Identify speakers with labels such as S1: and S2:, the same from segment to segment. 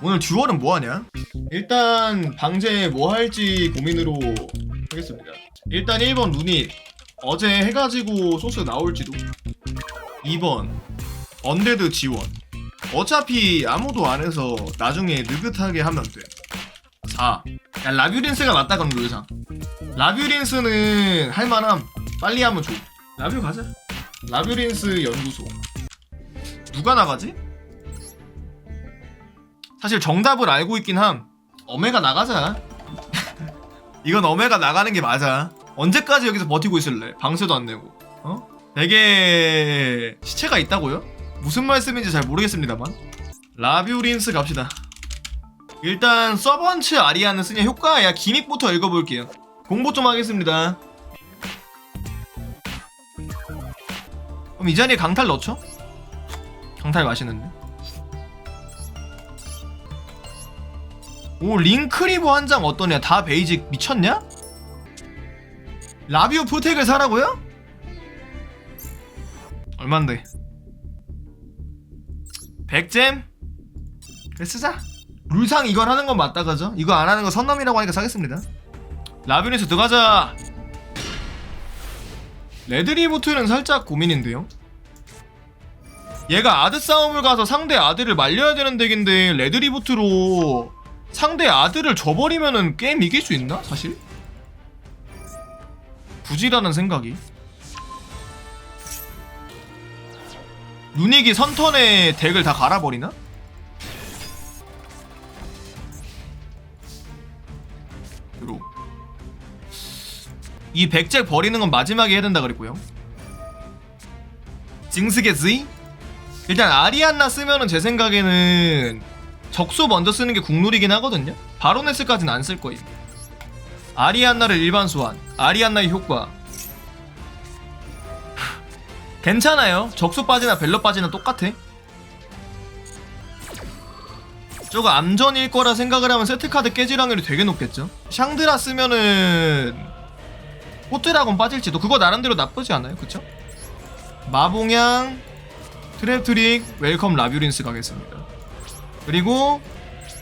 S1: 오늘 듀얼은 뭐하냐? 일단 방제 뭐 할지 고민으로 하겠습니다. 일단 1번 루닛 어제 해가지고 소스 나올지도. 2번 언데드 지원. 어차피 아무도 안 해서 나중에 느긋하게 하면 돼. 4. 야 라뷰린스가 맞다 그럼 룰상. 라뷰린스는 할만함. 빨리 하면 좋. 라뷰 가자. 라뷰린스 연구소. 누가 나가지? 사실 정답을 알고 있긴 함. 어메가 나가자. 이건 어메가 나가는 게 맞아. 언제까지 여기서 버티고 있을래? 방세도 안 내고. 어? 되게 시체가 있다고요? 무슨 말씀인지 잘 모르겠습니다만. 라뷰린스 갑시다. 일단 서번츠 아리아는 쓰냐 효과야. 기믹부터 읽어볼게요. 공부 좀 하겠습니다. 그럼 이 자리에 강탈 넣죠? 강탈 맛있는데 오 링크리버 한 장 어떠냐 다 베이직 미쳤냐? 라비오 프텍을 사라고요? 얼만데 100잼? 그래 쓰자 룰상 이걸 하는 건 맞다 그죠? 이거 안 하는 거 선넘이라고 하니까 사겠습니다 라비니스 들어가자 레드리부트는 살짝 고민인데요 얘가 아드 싸움을 가서 상대 아드를 말려야 되는 덱인데 레드리부트로 상대 아드를 줘버리면은 게임 이길 수 있나? 사실? 굳이라는 생각이 루닉이 선턴에 덱을 다 갈아버리나? 요로 이 백잭 버리는 건 마지막에 해야 된다 그랬고요 징스게즈이? 일단 아리안나 쓰면은 제 생각에는 적소 먼저 쓰는 게 국룰이긴 하거든요. 바로네스까지는 안 쓸 거예요 아리안나를 일반 소환. 아리안나의 효과. 괜찮아요. 적소 빠지나 벨러 빠지나 똑같아. 저거 암전일 거라 생각을 하면 세트카드 깨질 확률이 되게 높겠죠? 샹드라 쓰면은 포트라곤 빠질지도 그거 나름대로 나쁘지 않아요. 그쵸? 마봉양 트랩트릭 웰컴 라뷰린스 가겠습니다 그리고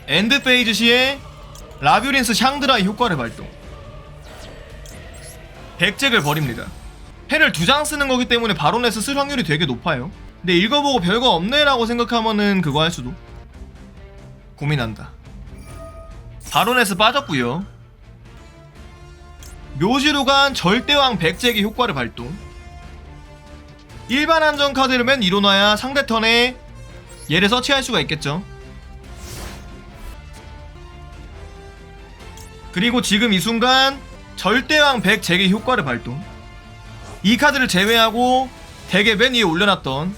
S1: 엔드 페이즈 시에 라뷰린스 샹드라의 효과를 발동. 백잭을 버립니다. 패를 두 장 쓰는 거기 때문에 바로네스 쓸 확률이 되게 높아요. 근데 읽어보고 별거 없네라고 생각하면은 그거 할 수도 고민한다. 바로네스 빠졌고요. 묘지로 간 절대왕 백잭의 효과를 발동. 일반 안전 카드를 맨 위로 놔야 상대 턴에 얘를 서치할 수가 있겠죠 그리고 지금 이 순간 절대왕 백잭의 효과를 발동. 이 카드를 제외하고 덱에 맨 위에 올려놨던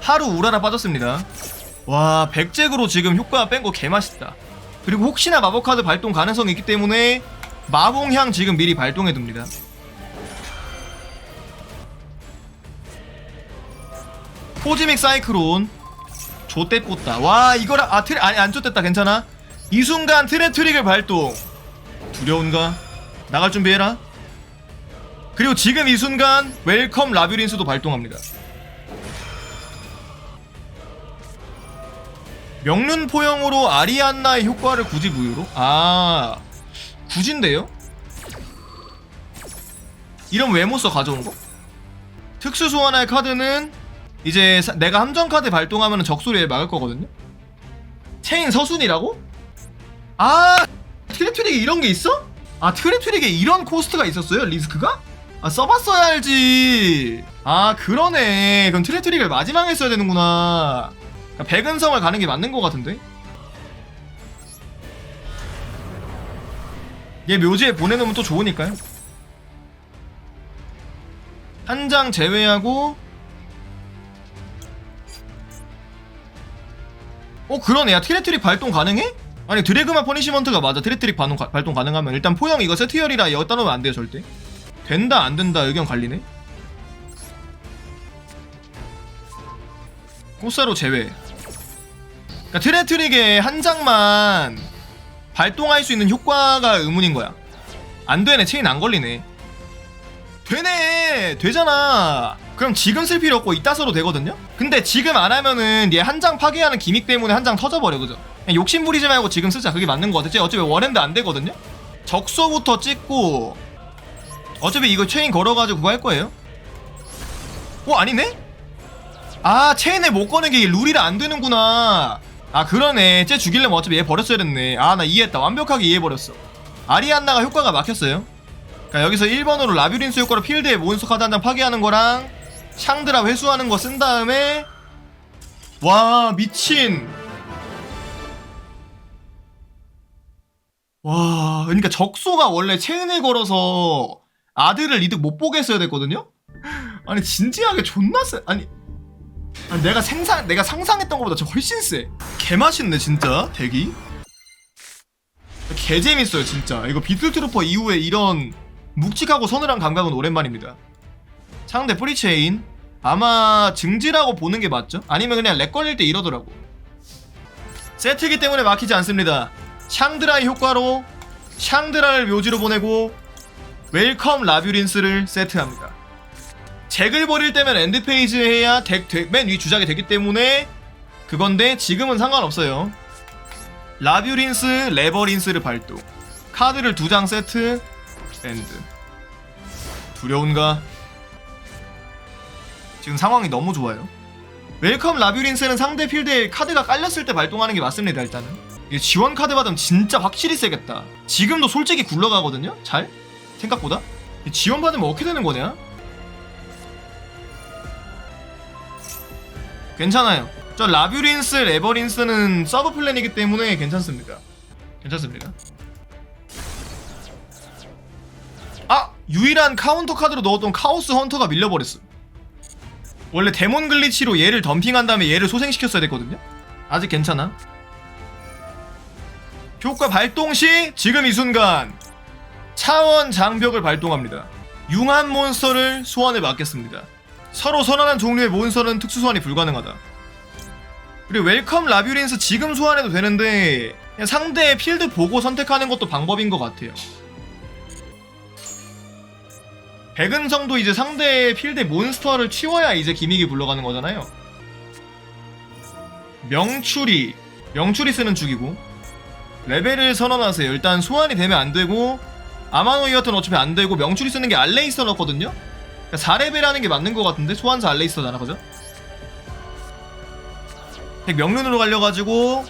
S1: 하루 우라라 빠졌습니다. 와 백잭으로 지금 효과 뺀 거 개맛있다. 그리고 혹시나 마법 카드 발동 가능성이 있기 때문에 마봉향 지금 미리 발동해둡니다. 포지믹 사이클론. 좆대 꽂다. 와 이걸 아 트레 아니 안 좆됐다. 괜찮아? 이 순간 트레트릭을 발동 두려운가 나갈 준비해라 그리고 지금 이 순간 웰컴 라뷰린스도 발동합니다 명륜 포영으로 아리안나의 효과를 굳이 부여로? 아 굳인데요? 이런 써 가져온 거? 특수 소환할 카드는 이제 사- 내가 함정 카드 발동하면 적소리에 막을 거거든요. 체인 서순이라고? 아 트레트릭에 이런 게 있어? 아 트레트릭에 이런 코스트가 있었어요 리스크가? 아 써봤어야 알지. 아 그러네. 그럼 트레트릭을 마지막에 써야 되는구나. 그러니까 백은성을 가는 게 맞는 것 같은데? 얘 묘지에 보내놓으면 또 좋으니까요. 한 장 제외하고 어 그러네 야 트레트릭 발동 가능해? 아니 드래그마 퍼니시먼트가 맞아. 트레트릭 발동, 가- 발동 가능하면. 일단 포영 이거 세트열이라 여기다 놓으면 안 돼요 절대. 된다 안 된다 의견 갈리네. 코사로 제외. 그러니까 트레트릭에 한 장만 발동할 수 있는 효과가 의문인 거야. 안 되네. 체인 안 걸리네. 되네! 되잖아 그럼 지금 쓸 필요 없고 이따 써도 되거든요? 근데 지금 안 하면은 얘 한 장 파괴하는 기믹 때문에 한 장 터져버려 그죠? 욕심 부리지 말고 지금 쓰자. 그게 맞는 거 같아. 어차피 원핸드 안 되거든요? 적소부터 찍고 어차피 이거 체인 걸어가지고 그거 할 거예요? 어 아니네? 아 체인을 못 거는 게 룰이라 안 되는구나. 아 그러네. 쟤 죽이려면 어차피 얘 버렸어야 됐네. 아 나 이해했다. 완벽하게 이해해버렸어. 아리안나가 효과가 막혔어요. 그러니까 여기서 1번으로 라뷰린스 효과로 필드에 몬스터 카드 한 장 파괴하는 거랑 샹드라 회수하는 거 쓴 다음에 와 미친 와 그러니까 적소가 원래 체인을 걸어서 아들을 이득 못 보게 했어야 됐거든요 아니 진지하게 존나 세 아니 아니, 내가 생상 내가 상상했던 것보다 저 훨씬 세. 개 맛있네 진짜 대기. 개 재밌어요 진짜. 이거 비틀 트루퍼 이후에 이런 묵직하고 서늘한 감각은 오랜만입니다. 상대 프리체인 아마 증지라고 보는 게 맞죠? 아니면 그냥 렉 걸릴 때 이러더라고. 세트이기 때문에 막히지 않습니다. 샹드라의 효과로 샹드라를 묘지로 보내고 웰컴 라뷰린스를 세트합니다. 잭을 버릴 때면 엔드페이지 해야 맨위 주작이 되기 때문에 그건데 지금은 상관없어요 라뷰린스, 레버린스를 발동 카드를 두 장 세트 엔드 두려운가? 지금 상황이 너무 좋아요 웰컴 라뷰린스는 상대 필드에 카드가 깔렸을 때 발동하는 게 맞습니다 일단은 이게 지원 카드 받으면 진짜 확실히 세겠다 지금도 솔직히 굴러가거든요? 잘? 생각보다? 지원 받으면 어떻게 되는 거냐? 괜찮아요. 저 라뷰린스, 레버린스는 서브 플랜이기 때문에 괜찮습니다. 괜찮습니다. 아! 유일한 카운터 카드로 넣었던 카오스 헌터가 밀려버렸어. 원래 데몬 글리치로 얘를 덤핑한 다음에 얘를 소생시켰어야 됐거든요? 아직 괜찮아. 효과 발동 시 지금 이 순간 차원 장벽을 발동합니다. 융한 몬스터를 소환해 맞겠습니다. 서로 선언한 종류의 몬스터는 특수 소환이 불가능하다. 그리고 웰컴 라뷰린스 지금 소환해도 되는데 그냥 상대의 필드 보고 선택하는 것도 방법인 것 같아요. 백은성도 이제 상대의 필드 몬스터를 치워야 이제 기믹이 굴러가는 거잖아요. 명추리 명추리 쓰는 죽이고 레벨을 선언하세요. 일단 소환이 되면 안 되고 아마노이어트는 어차피 안 되고 명추리 쓰는 게 알레이스터 넣었거든요. 4레벨 그러니까 하는 게 맞는 것 같은데 소환사 알레이스터잖아 그죠? 명륜으로 갈려가지고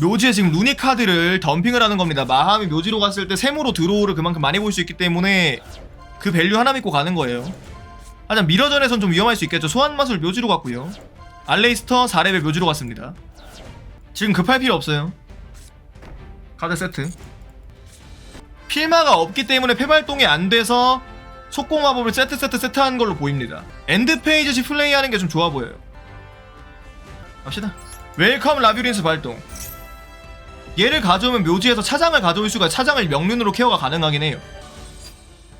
S1: 묘지에 지금 루닉 카드를 덤핑을 하는 겁니다 마함이 묘지로 갔을 때 세모로 드로우를 그만큼 많이 볼 수 있기 때문에 그 밸류 하나 믿고 가는 거예요 하지만 미러전에선 좀 위험할 수 있겠죠 소환 마술 묘지로 갔고요 알레이스터 4레벨 묘지로 갔습니다 지금 급할 필요 없어요 카드 세트 필마가 없기 때문에 폐발동이 안 돼서 속공 마법을 세트 세트 세트 한 걸로 보입니다. 엔드 페이지시 플레이하는 게 좀 좋아 보여요. 갑시다. 웰컴 라뷰린스 발동. 얘를 가져오면 묘지에서 차장을 가져올 수가 차장을 명륜으로 케어가 가능하긴 해요.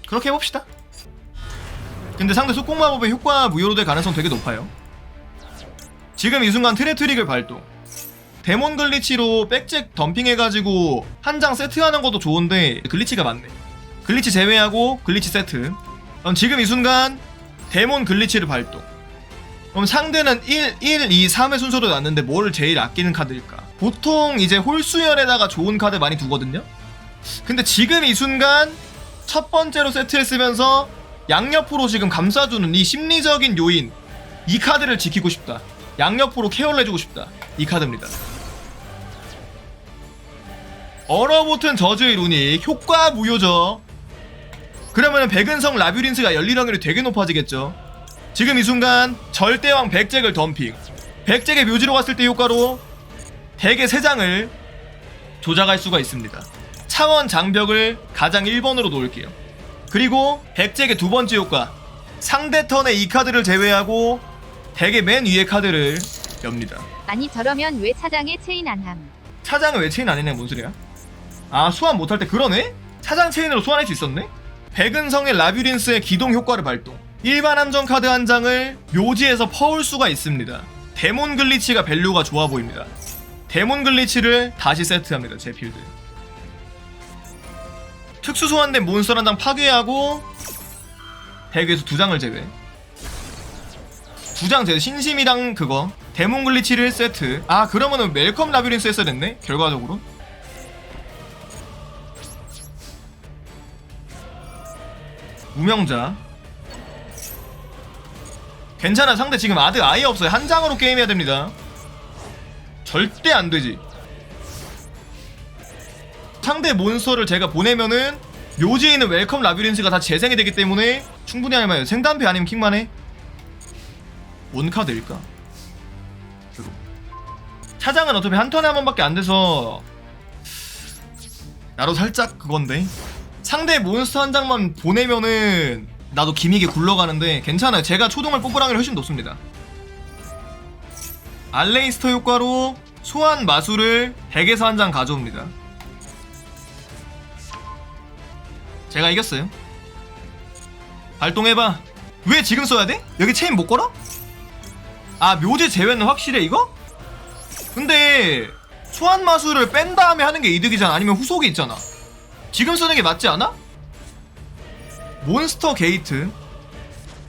S1: 그렇게 해봅시다. 근데 상대 속공 마법의 효과 무효로 될 가능성 되게 높아요. 지금 이 순간 트레트릭을 발동. 데몬 글리치로 백잭 덤핑해가지고 한 장 세트하는 것도 좋은데 글리치가 많네. 글리치 제외하고 글리치 세트 그럼 지금 이 순간 데몬 글리치를 발동 그럼 상대는 1, 1, 2, 3의 순서로 났는데 뭘 제일 아끼는 카드일까 보통 이제 홀수열에다가 좋은 카드 많이 두거든요 근데 지금 이 순간 첫 번째로 세트했으면서 양옆으로 지금 감싸주는 이 심리적인 요인 이 카드를 지키고 싶다 양옆으로 케어를 해주고 싶다 이 카드입니다 얼어붙은 저주의 루닉 효과 무효죠 그러면 백은성 라뷰린스가 열릴 확률이 되게 높아지겠죠. 지금 이 순간 절대왕 백잭을 덤핑. 백잭의 묘지로 갔을 때 효과로 대개 3장을 조작할 수가 있습니다. 차원 장벽을 가장 1번으로 놓을게요. 그리고 백잭의 두 번째 효과. 상대 턴에 이 카드를 제외하고 대개 맨 위에 카드를 엽니다.
S2: 아니 저러면 왜 차장에 체인 안 함?
S1: 차장은 왜 체인 아니네 뭔 소리야? 아 소환 못할 때 그러네? 차장 체인으로 소환할 수 있었네? 백은성의 라뷰린스의 기동 효과를 발동. 일반 함정 카드 한 장을 묘지에서 퍼올 수가 있습니다. 데몬 글리치가 밸류가 좋아 보입니다. 데몬 글리치를 다시 세트합니다. 제 필드. 특수 소환된 몬스터 한 장 파괴하고 덱에서 두 장을 제외. 두 장제 신심이랑 그거. 데몬 글리치를 세트. 아 그러면은 웰컴 라비린스 했어야 됐네 결과적으로. 무명자. 괜찮아 상대 지금 아드 아예 없어요. 한 장으로 게임해야 됩니다. 절대 안 되지 상대 몬스터를 제가 보내면은 묘지에 있는 웰컴 라비린스가 다 재생이 되기 때문에 충분히 할 만해요. 생담배 아니면 킹만해? 뭔 카드일까? 그리고 차장은 어차피 한 턴에 한 번밖에 안 돼서 나도 살짝 그건데. 상대 몬스터 한 장만 보내면은 나도 기믹에 굴러가는데 괜찮아요. 제가 초동을 확률이 훨씬 높습니다. 알레이스터 효과로 소환 마술을 덱에서 한 장 가져옵니다 제가 이겼어요. 발동해봐. 왜 지금 써야 돼? 여기 체인 못 걸어? 아 묘지 제외는 확실해 이거? 근데 소환 마술을 뺀 다음에 하는 게 이득이잖아. 아니면 후속이 있잖아. 지금 쓰는 게 맞지 않아? 몬스터 게이트.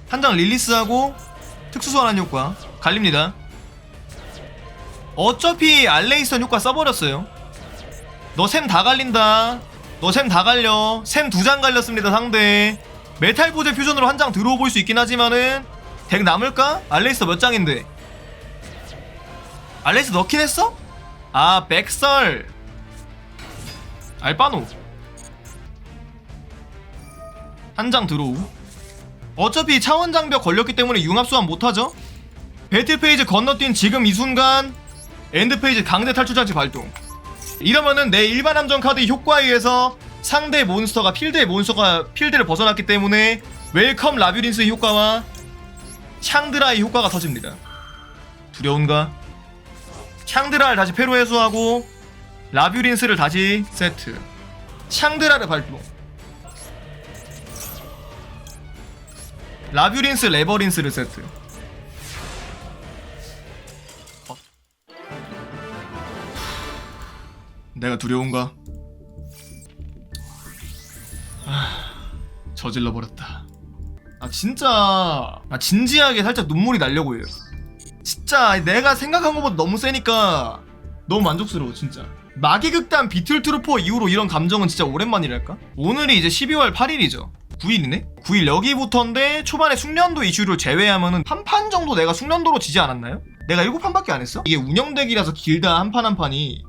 S1: 한 장 릴리스하고 특수 소환한 효과. 갈립니다. 어차피 알레이선 효과 써버렸어요. 너 샘 다 갈린다 너 샘 다 갈려. 샘 두 장 갈렸습니다 상대. 메탈 보제 퓨전으로 한 장 들어볼 수 있긴 하지만은 덱 남을까? 알레이스 몇 장인데? 알레이스 넣긴 했어? 아 백설. 알바노. 한 장 들어오. 어차피 차원 장벽 걸렸기 때문에 융합 소환 못하죠? 배틀 페이지 건너뛴 지금 이 순간 엔드 페이지 강제 탈출 장치 발동 이러면은 내 일반 함정 카드 효과에 의해서 상대 몬스터가 필드의 몬스터가 필드를 벗어났기 때문에 웰컴 라뷰린스 효과와 샹드라의 효과가 터집니다. 두려운가? 샹드라를 다시 패로 해소하고 라뷰린스를 다시 세트. 샹드라를 발동 라뷰린스 레버린스를 세트 내가 두려운가? 아, 저질러 버렸다. 아 진짜 아 진지하게 살짝 눈물이 나려고 해요. 진짜 내가 생각한 것보다 너무 세니까 너무 만족스러워 진짜. 마계 극단 비틀 트루퍼 이후로 이런 감정은 진짜 오랜만이랄까? 오늘이 이제 12월 8일이죠. 9일이네? 9일 여기부터인데 초반에 숙련도 이슈를 제외하면은 한 판 정도 내가 숙련도로 지지 않았나요? 내가 7판밖에 안 했어? 이게 운영덱이라서 길다 한 판 한 판이